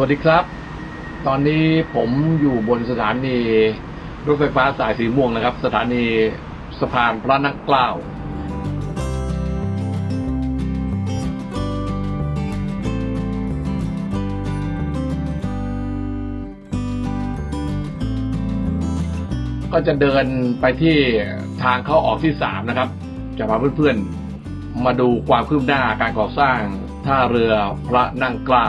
วัสดีครับ ตอนนี้ผมอยู่บนสถานีรถไฟฟ้าสายสีม่วงนะครับ สถานีสะพานพระนั่งเกล้าก็จะเดินไปที่ทางเข้าออกที่สามนะครับ จะพาเพื่อนๆ มาดูความคืบหน้าการก่อสร้างท่าเรือพระนั่งเกล้า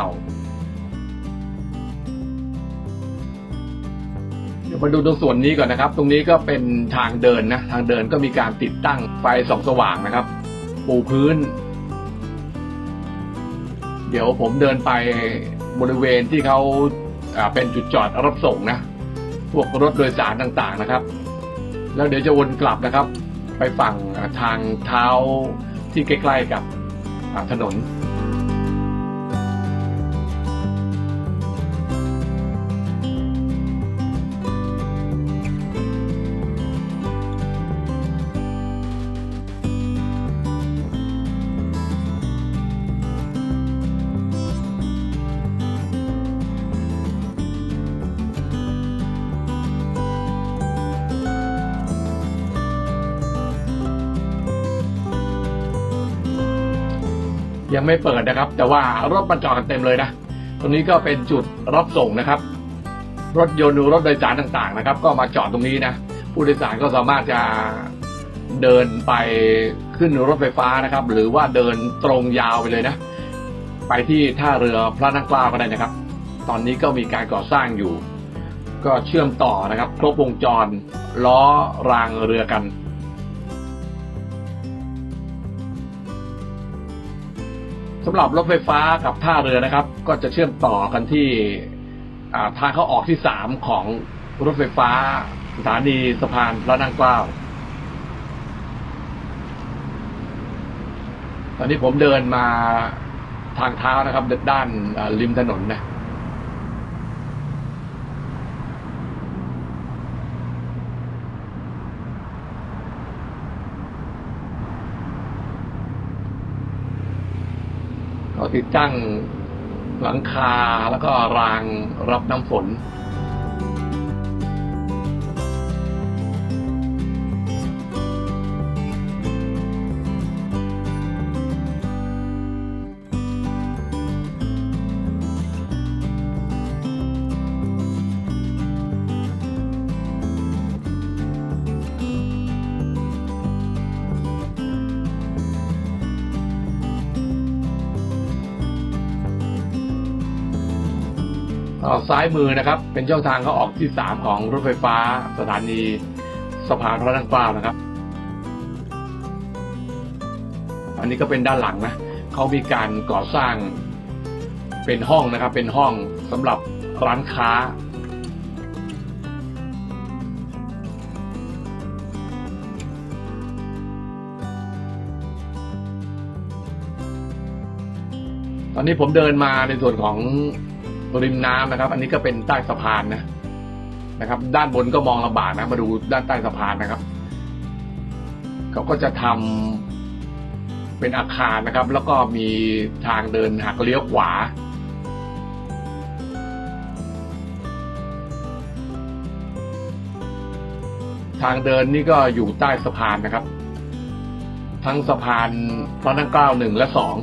เดี๋ยวมาดูตรงส่วนนี้ก่อนนะครับ ตรงนี้ก็เป็นทางเดินนะ ทางเดินก็มีการติดตั้งไฟส่องสว่างนะครับ ปูพื้น เดี๋ยวผมเดินไปบริเวณที่เขาเป็นจุดจอดรับส่งนะ พวกรถโดยสารต่างๆนะครับ แล้วเดี๋ยวจะวนกลับนะครับ ไปฝั่งทางเท้าที่ใกล้ ๆกับถนน ยังไม่เปิดนะครับ แต่ว่ารถมันจอดกันเต็มเลยนะตรงนี้ก็เป็นจุดรับส่งนะครับ รถยนต์หรือรถโดยสารต่างๆนะครับ ก็มาจอดตรงนี้นะผู้โดยสารก็สามารถจะเดินไปขึ้นรถไฟฟ้านะครับ หรือว่าเดินตรงยาวไปเลยนะ ไปที่ท่าเรือพระนั่งเกล้าก็ได้นะครับ ตอนนี้ก็มีการก่อสร้างอยู่ ก็เชื่อมต่อนะครับ ครบวงจร ล้อรางเรือกันำหรับรถไฟฟ้ากับท่าเรือนะครับ ก็จะเชื่อมต่อกันที่ทางเข้าออกที่สามของรถไฟฟ้าสถานีสะพานพระนั่งเกล้าตอนนี้ผมเดินมาทางเท้านะครับด้านริมถนนนะ ก็ ติดตั้งหลังคาแล้วก็รางรับน้ำฝน อ่าซ้ายมือนะครับ เป็นช่องทางเข้าออกที่สามของรถไฟฟ้าสถานีสะพานพระนั่งเกล้านะครับ อันนี้ก็เป็นด้านหลังนะเขามีการก่อสร้างเป็นห้องนะครับ เป็นห้องสำหรับร้านค้าตอนนี้ผมเดินมาในส่วนของ ริมน้ำนะครับ อันนี้ก็เป็นใต้สะพานนะนะครับ ด้านบนก็มองลำบากนะ มาดูด้านใต้สะพานนะครับเขาก็จะทำเป็นอาคารนะครับ แล้วก็มีทางเดินหักเลี้ยวขวา ทางเดินนี่ก็อยู่ใต้สะพานนะครับ ทั้งสะพานพระนั่งเกล้าหนึ่งและสอง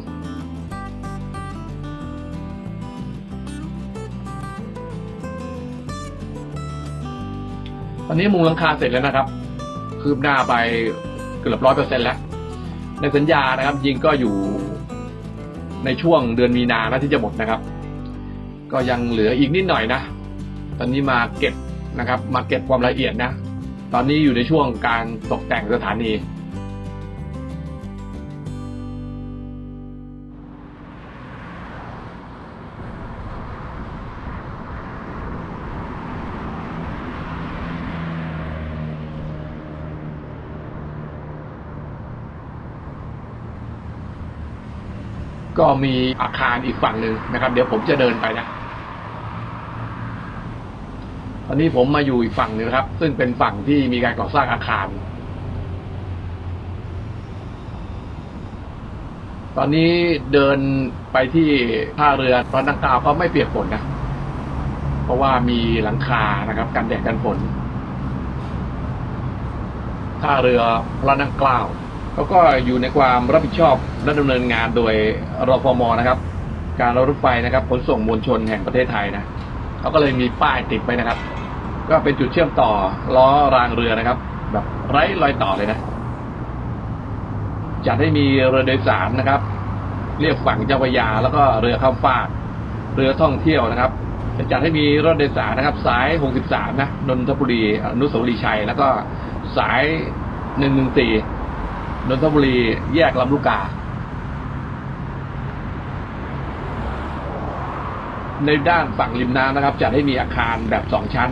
ตอนนี้มุงหลังคาเสร็จแล้วนะครับ คืบหน้าไปเกือบร้อยเปอร์เซ็นแล้ว ในสัญญานะครับ ยิงก็อยู่ในช่วงเดือนมีนาแล้วที่จะหมดนะครับ ก็ยังเหลืออีกนิดหน่อยนะ ตอนนี้มาเก็บนะครับ มาเก็บความละเอียดนะ ตอนนี้อยู่ในช่วงการตกแต่งสถานี ก็มีอาคารอีกฝั่งหนึ่งนะครับ เดี๋ยวผมจะเดินไปนะตอนนี้ผมมาอยู่อีกฝั่งหนึงครับ ซึ่งเป็นฝั่งที่มีการก่อสร้างอาคาร ตอนนี้เดินไปที่ท่าเรือพระนังเกล้าก็ไม่เปียกฝนนะ เพราะว่ามีหลังคานะครับ กันแดดกันฝนท่าเรือพระนั่งเกล้า เขาก็อยู่ในความรับผิดชอบและดำเนินงานโดยรฟมนะครับ การรถไฟนะครับขนส่งมวลชนแห่งประเทศไทยนะเขาก็เลยมีป้ายติดไว้นะครับ ก็เป็นจุดเชื่อมต่อล้อรางเรือนะครับ แบบไร้รอยต่อเลยนะจัดให้มีเรือโดยสารนะครับ เรียกฝั่งเจ้าพระยา แล้วก็เรือข้ามฟากเรือท่องเที่ยวนะครับจะจัดให้มีรถโดยสารนะครับ สาย 63 นะนนทบุรีอนุสาวรีย์ชัย แล้วก็สาย 114 นนทบุรีแยกลำลูกกา ในด้านฝั่งริมน้ำนะครับจัดให้มีอาคารแบบสองชั้น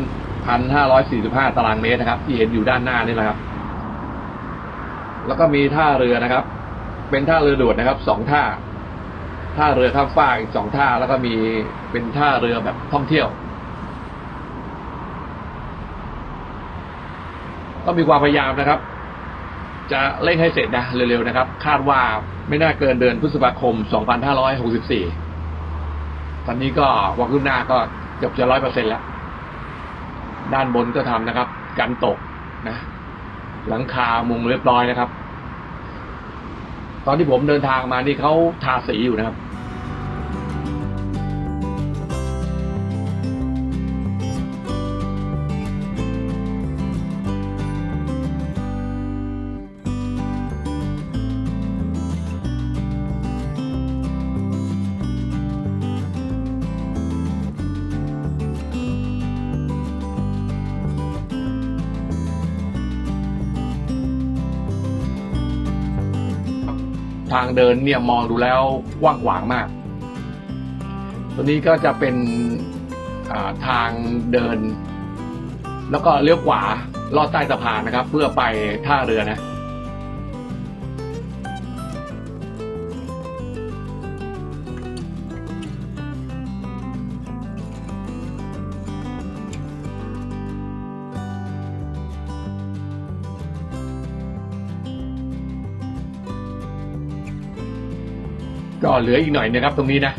1,545ตารางเมตรนะครับ ที่เห็นอยู่ด้านหน้านี่แหละครับ แล้วก็มีท่าเรือนะครับ เป็นท่าเรือด่วนนะครับสองท่า ท่าเรือข้ามฟากอีกสองท่า แล้วก็มีเป็นท่าเรือแบบท่องเที่ยว ก็มีความพยายามนะครับ จะเร่งให้เสร็จนะเร็วๆนะครับ คาดว่าไม่น่าเกินเดือนพฤษภาคม 2564 ตอนนี้ก็วักขึ้นหน้าก็เกือบจะร้อยเปอร์เซ็นต์แล้ว ด้านบนก็ทำนะครับ กันตกนะ หลังคามุงเรียบร้อยนะครับ ตอนที่ผมเดินทางมานี่เขาทาสีอยู่นะครับ ทางเดินเนี่ยมองดูแล้วกว้างขวางมาก ตัวนี้ก็จะเป็นทางเดิน แล้วก็เลี้ยวขวาลอดใต้สะพานนะครับ เพื่อไปท่าเรือนะ ก็เหลืออีกหน่อยนะครับตรงนี้นะ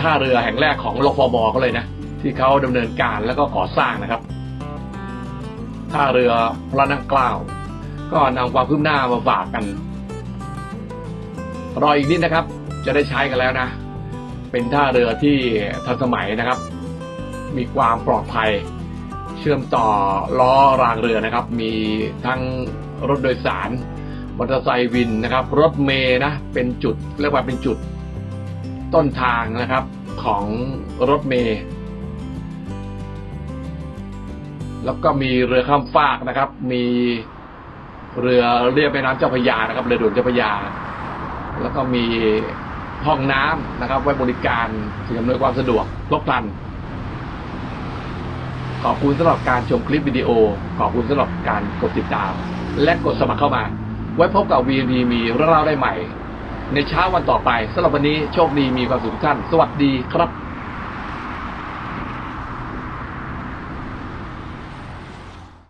ท่าเรือแห่งแรกของรฟมก็เลยนะ ที่เขาดำเนินการแล้วก็ก่อสร้างนะครับท่าเรือพระนั่งเกล้าก็นำความคืบหน้ามาฝากกัน รออีกนิดนะครับ จะได้ใช้กันแล้วนะ เป็นท่าเรือที่ทันสมัยนะครับ มีความปลอดภัย เชื่อมต่อล้อรางเรือนะครับ มีทั้งรถโดยสารมอเตอร์ไซค์วินนะครับ รถเมย์นะ เป็นจุดเรียกว่าเป็นจุดต้นทางนะครับของรถเมย์แล้วก็มีเรือข้ามฟากนะครับ มีเรือเรียบแม่น้ำเจ้าพระยานะครับ เรือด่วนเจ้าพระยา แล้วก็มีห้องน้ำนะครับ ไว้บริการสิ่งอำนวยความสะดวกครบครัน ขอบคุณสำหรับการชมคลิปวิดีโอ ขอบคุณสำหรับการกดติดตาม และกดสมัครเข้ามา ไว้พบกับ VND มีเรื่องเล่าได้ใหม่ ในเช้าวันต่อไปสำหรับวันนี้โชคดีมีความสุขทุกท่าน สวัสดีครับ